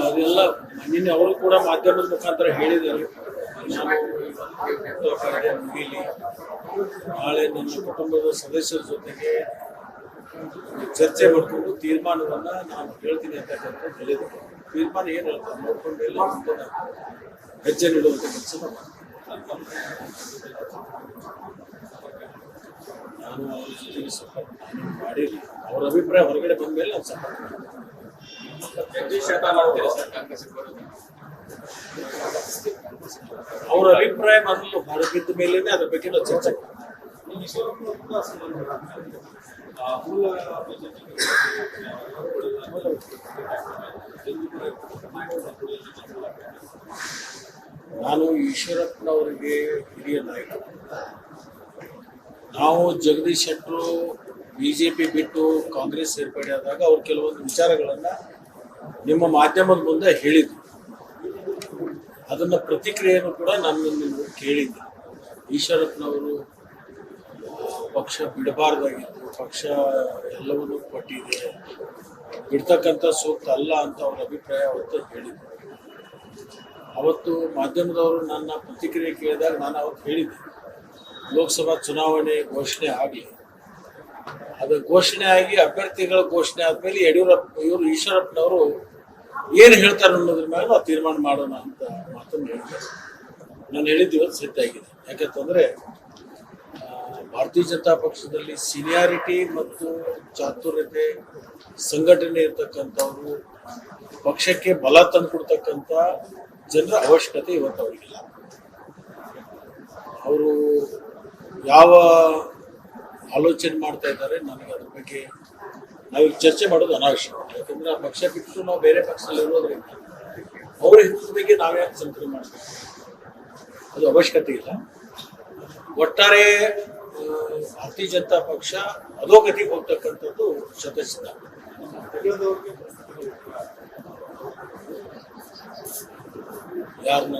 ಅದೆಲ್ಲ ನಿನ್ನೆ ಅವರು ಕೂಡ ಮಾಧ್ಯಮದ ಮುಖಾಂತರ ಹೇಳಿದರು ಮುಗೀಲಿ ನಾಳೆ ನನ್ನ ಕುಟುಂಬದ ಸದಸ್ಯರ ಜೊತೆಗೆ ಚರ್ಚೆ ಮಾಡಿಕೊಂಡು ತೀರ್ಮಾನವನ್ನ ನಾನು ಹೇಳ್ತೀನಿ ಅಂತಕ್ಕಂಥ ಹೇಳಿದರು ತೀರ್ಮಾನ ಏನು ಹೇಳ್ತಾರೆ? ನೋಡ್ಕೊಂಡು ಎಲ್ಲ ಹೆಜ್ಜೆ ನೀಡುವಂಥ ಕೆಲಸ ನಾನು ಅವ್ರ ಜೊತೆಗೆ ಸಂಪರ್ಕ ಮಾಡಿ ಮಾಡಿಲ್ಲ. ಅವ್ರ ಅಭಿಪ್ರಾಯ ಹೊರಗಡೆ ಬಂದ ಮೇಲೆ ನಾನು ಸಂಪರ್ಕ ಅವ್ರ ಅಭಿಪ್ರಾಯ ಮೊದಲು ಭಾರತದ ಮೇಲೇನೆ ಅದ್ರ ಬಗ್ಗೆ ಚರ್ಚೆ. ನಾನು ಈಶ್ವರಪ್ಪನವರಿಗೆ ಹಿರಿಯ ನಾಯಕ ನಾವು ಜಗದೀಶ್ ಶೆಟ್ಟರು ಬಿ ಜೆ ಪಿ ಬಿಟ್ಟು ಕಾಂಗ್ರೆಸ್ ಸೇರ್ಪಡೆ ಆದಾಗ ಅವ್ರು ಕೆಲವೊಂದು ವಿಚಾರಗಳನ್ನ ನಿಮ್ಮ ಮಾಧ್ಯಮದ ಮುಂದೆ ಹೇಳಿದ್ರು ಅದನ್ನ ಪ್ರತಿಕ್ರಿಯೆಯನ್ನು ಕೂಡ ನಾನು ನೀವು ಕೇಳಿದ್ದೆ ಈಶ್ವರಪ್ಪನವರು ಪಕ್ಷ ಬಿಡಬಾರ್ದಾಗಿತ್ತು, ಪಕ್ಷ ಎಲ್ಲವನ್ನೂ ಕೊಟ್ಟಿದೆ, ಬಿಡ್ತಕ್ಕಂಥ ಸೂಕ್ತ ಅಲ್ಲ ಅಂತ ಅವ್ರ ಅಭಿಪ್ರಾಯ ಅವತ್ತು ಹೇಳಿದ್ರು. ಅವತ್ತು ಮಾಧ್ಯಮದವರು ನನ್ನ ಪ್ರತಿಕ್ರಿಯೆ ಕೇಳಿದಾಗ ನಾನು ಅವತ್ತು ಹೇಳಿದ್ದೆ, ಲೋಕಸಭಾ ಚುನಾವಣೆ ಘೋಷಣೆ ಆಗಲಿ. ಅದು ಘೋಷಣೆ ಆಗಿ, ಅಭ್ಯರ್ಥಿಗಳ ಘೋಷಣೆ ಆದ್ಮೇಲೆ ಯಡಿಯೂರಪ್ಪ, ಇವರು ಈಶ್ವರಪ್ಪನವರು ಏನು ಹೇಳ್ತಾರೆ ಅನ್ನೋದ್ರ ಮೇಲೆ ನಾವು ತೀರ್ಮಾನ ಮಾಡೋಣ ಅಂತ ಮಾತನ್ನು ಹೇಳಿದೆ ನಾನು ಹೇಳಿದ್ದು ಇವತ್ತು ಸೆಟ್ ಆಗಿದೆ ಯಾಕಂತಂದ್ರೆ ಭಾರತೀಯ ಜನತಾ ಪಕ್ಷದಲ್ಲಿ ಸೀನಿಯಾರಿಟಿ ಮತ್ತು ಚಾತುರ್ಯತೆ, ಸಂಘಟನೆ ಇರ್ತಕ್ಕಂಥವ್ರು, ಪಕ್ಷಕ್ಕೆ ಬಲ ತಂದುಕೊಡ್ತಕ್ಕಂಥ ಜನರ ಅವಶ್ಯಕತೆ ಇವತ್ತು ಅವರಿಗಿಲ್ಲ. ಅವರು ಯಾವ ಆಲೋಚನೆ ಮಾಡ್ತಾ ಇದ್ದಾರೆ. ನನಗೆ ಅದ್ರ ಬಗ್ಗೆ ನಾವಿಲ್ಲಿ ಚರ್ಚೆ ಮಾಡೋದು ಅನಾವಶ್ಯಕ. ಯಾಕಂದ್ರೆ ಆ ಪಕ್ಷ ಬಿಟ್ಟು ನಾವು ಬೇರೆ ಪಕ್ಷದಲ್ಲಿ ಇರೋದ್ರಿಂದ ಅವರ ಹಿತದ ಬಗ್ಗೆ ನಾವೇ ಚಿಂತನೆ ಮಾಡ್ತೀವಿ ಅದು ಅವಶ್ಯಕತೆ ಇಲ್ಲ. ಒಟ್ಟಾರೆ ಭಾರತೀಯ ಜನತಾ ಪಕ್ಷ ಅಧೋಗತಿಗೆ ಹೋಗ್ತಕ್ಕಂಥದ್ದು ಸದಸ್ಯ ಯಾರನ್ನ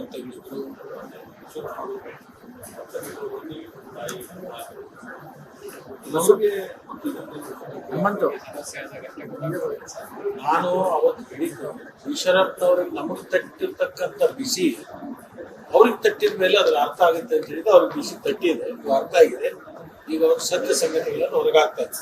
ನಾನು ಅವತ್ತು ಹೇಳಿದ್ದು ಈಶ್ವರಪ್ಪನವ್ರಿಗೆ ನಮಗೆ ತಟ್ಟಿರ್ತಕ್ಕಂಥ ಬಿಸಿ ಅವ್ರಿಗೆ ತಟ್ಟಿದ ಮೇಲೆ ಅದ್ರ ಅರ್ಥ ಆಗುತ್ತೆ ಅಂತ ಹೇಳಿದ್ರೆ ಅವ್ರಿಗೆ ಬಿಸಿ ತಟ್ಟಿದೆ ಇದು ಅರ್ಥ ಆಗಿದೆ. ಈಗ ಅವ್ರ ಸತ್ಯ ಸಂಗತಿಗಳನ್ನು ಹೊರಗಾಗ್ತಾ ಇದೆ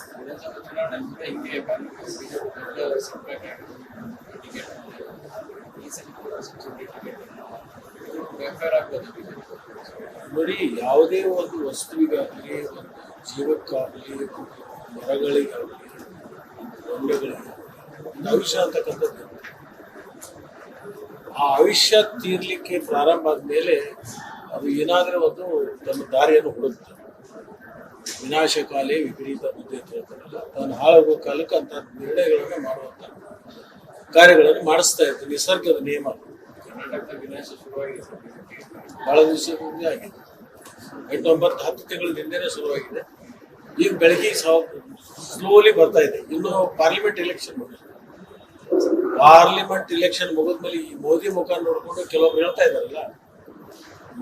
ನೋಡಿ ಯಾವುದೇ ಒಂದು ವಸ್ತುವಿಗಾಗಲಿ, ಒಂದು ಜೀವಕ್ಕಾಗಲಿ, ಮರಗಳಿಗಾಗಲಿ ಗೊಂಬೆಗಳಿಗೆ ಒಂದು ಆಯುಷ್ಯ ಅಂತಕ್ಕಂಥದ್ದು. ಆ ಆಯುಷ್ಯ ತೀರ್ಲಿಕ್ಕೆ ಪ್ರಾರಂಭ ಆದ್ಮೇಲೆ ಅದು ಏನಾದರೂ ಒಂದು ತನ್ನ ದಾರಿಯನ್ನು ಹುಡುಕ್ತದೆ. ವಿನಾಶಕಾಲೇ ವಿಪರೀತ ಬುದ್ಧಿ ಅಂತ ಹೇಳ್ತಾರಲ್ಲ, ತಾನು ಹಾಳಾಗುವ ಕಾಲಕ್ಕೆ ಅಂತ ನಿರ್ಣಯಗಳನ್ನು ಮಾಡುವಂತ ಕಾರ್ಯಗಳನ್ನು ಮಾಡಿಸ್ತಾ ಇರ್ತದೆ ನಿಸರ್ಗದ ನಿಯಮ ಬಿಜೆಪಿ ಬಹಳ ದಿವಸದಿಂದ ಆಗಿದೆ ಎಂಟು ಒಂಬತ್ತು ಹತ್ತು ತಿಂಗಳ ಶುರುವಾಗಿದೆ. ಈಗ ಬೆಳಗ್ಗೆ ಸ್ಲೋಲಿ ಬರ್ತಾ ಇದೆ. ಇನ್ನು ಪಾರ್ಲಿಮೆಂಟ್ ಎಲೆಕ್ಷನ್ ಪಾರ್ಲಿಮೆಂಟ್ ಇಲೆಕ್ಷನ್ ಮುಗಿದ್ಮೇಲೆ ಈ ಮೋದಿ ಮುಖ ನೋಡ್ಕೊಂಡು ಕೆಲವರು ಹೇಳ್ತಾ ಇದಾರಲ್ಲ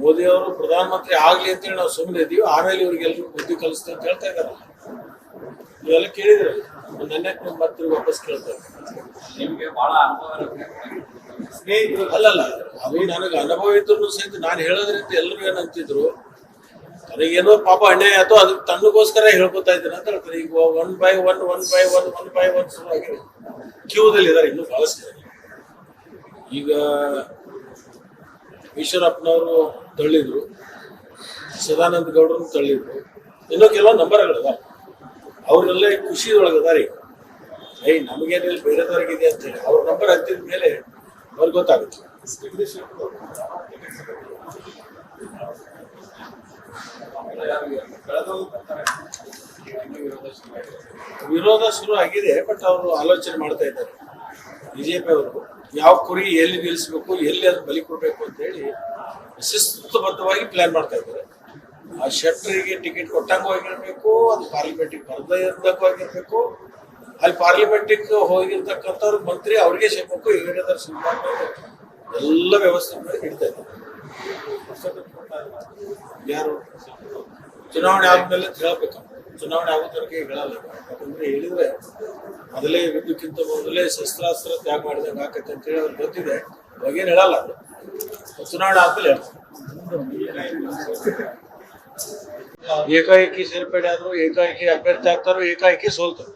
ಮೋದಿ ಅವರು ಪ್ರಧಾನಮಂತ್ರಿ ಆಗ್ಲಿ ಅಂತೇಳಿ ನಾವು ಸುಮ್ಮನೆ ಇದೀವಿ. ಆಮೇಲೆ ಇವ್ರಿಗೆಲ್ಲರೂ ಬುದ್ಧಿ ಕಲಿಸ್ತೇವೆ ಅಂತ ಹೇಳ್ತಾ ಇದಾರಲ್ಲ ನೀವೆಲ್ಲ ಕೇಳಿದ್ರೆ. ನನ್ನ ಮತ್ತೆ ವಾಪಸ್ ಕೇಳ್ತಾರೆ. ನಿಮಗೆ ಬಹಳ ಅನುಭವ ಸ್ನೇಹಿತರು. ಅಲ್ಲಲ್ಲ ಅದು ನನಗೆ ಅನುಭವ ಇದ್ರು ಸಹಿತ ನಾನು ಹೇಳೋದ್ರಿಂದ ಎಲ್ಲರೂ ಏನಂತಿದ್ರು ನನಗೇನೋ ಪಾಪ ಅನ್ಯಾಯ ಆಯ್ತು ಅದಕ್ಕೆ ತಣ್ಣಗೋಸ್ಕರ ಹೇಳ್ಕೊತಾ ಇದ್ದೀನಿ ಅಂತ ಹೇಳ್ತಾರೆ. ಈಗ one by one one by one one by one ಶುರು ಆಗಿದೆ. ಕ್ಯೂದಲ್ಲಿ ಇದ್ದಾರೆ ಇನ್ನೂ ಬಹಳಷ್ಟು. ಈಗ ಈಶ್ವರಪ್ಪನವರು ತಳ್ಳಿದ್ರು ಸದಾನಂದ ಗೌಡರು ತಳ್ಳಿದ್ರು. ಇನ್ನೂ ಕೆಲವು ನಂಬರ್ಗಳಿದಾವೆ. ಅವ್ರನ್ನೆಲ್ಲ ಖುಷಿ ಒಳಗದಾರೆ ಐ ಏಯ್ ನಮಗೇನಿಲ್ಲ ಬೇರೆದವ್ರಿಗಿದೆ ಅಂತ ಹೇಳಿ. ಅವ್ರ ನಂಬರ್ ಹತ್ತಿದ ಮೇಲೆ ಅವ್ರಿಗೆ ಗೊತ್ತಾಗುತ್ತೆ. ವಿರೋಧ ಶುರು ಆಗಿದೆ ಬಟ್ ಅವರು ಆಲೋಚನೆ ಮಾಡ್ತಾ ಇದ್ದಾರೆ. ಬಿಜೆಪಿ ಅವರು, ಯಾವ ಕುರಿ ಎಲ್ಲಿ ನಿಲ್ಲಿಸ್ಬೇಕು ಎಲ್ಲಿ ಅದು ಬಲಿ ಕೊಡಬೇಕು ಅಂತ ಹೇಳಿ ಶಿಸ್ತುಬದ್ಧವಾಗಿ ಪ್ಲಾನ್ ಮಾಡ್ತಾ ಇದ್ದಾರೆ. ಆ ಶೆಟ್ಟರಿಗೆ ಟಿಕೆಟ್ ಕೊಟ್ಟಂಗೂ ಹೋಗಿರ್ಬೇಕು, ಅದು ಪಾರ್ಲಿಮೆಂಟಿಗೆ ಬರದಂಗೂ ಆಗಿರ್ಬೇಕು ಅಲ್ಲಿ ಪಾರ್ಲಿಮೆಂಟಿಗೆ ಹೋಗಿರ್ತಕ್ಕಂಥವ್ರು ಮಂತ್ರಿ ಅವ್ರಿಗೆ ಸಿಗ್ಬೇಕು ಇವರಿಗಾದ್ರೆ ಸಿಗಬೇಕು ಎಲ್ಲ ವ್ಯವಸ್ಥೆ ಹಿಡಿತಾ ಇದ್ದಾರೆ. ಯಾರು? ಚುನಾವಣೆ ಆದ್ಮೇಲೆ ಹೇಳಬೇಕು. ಚುನಾವಣೆ ಆಗೋ ತನಕ ಈಗ ಹೇಳಲ್ಲ. ಯಾಕಂದ್ರೆ ಹೇಳಿದ್ರೆ ಮೊದಲೇ ಇದಕ್ಕಿಂತ ಮೊದಲೇ ಶಸ್ತ್ರಾಸ್ತ್ರ ತ್ಯಾಗ ಮಾಡಿದಂಗೆ ಆಕತ್ತೆ ಅಂತೇಳಿ ಅವ್ರು ಗೊತ್ತಿದೆ. ಅವಾಗೇನು ಹೇಳಲ್ಲ ಚುನಾವಣೆ ಆದ್ಮೇಲೆ ಹೇಳ್ತಾರೆ. ಏಕಾಏಕಿ ಸೇರ್ಪಡೆ ಆದ್ರು ಏಕಾಏಕಿ ಅಭ್ಯರ್ಥಿ ಆಗ್ತಾರೋ ಏಕಾಏಕಿ ಸೋಲ್ತಾರೆ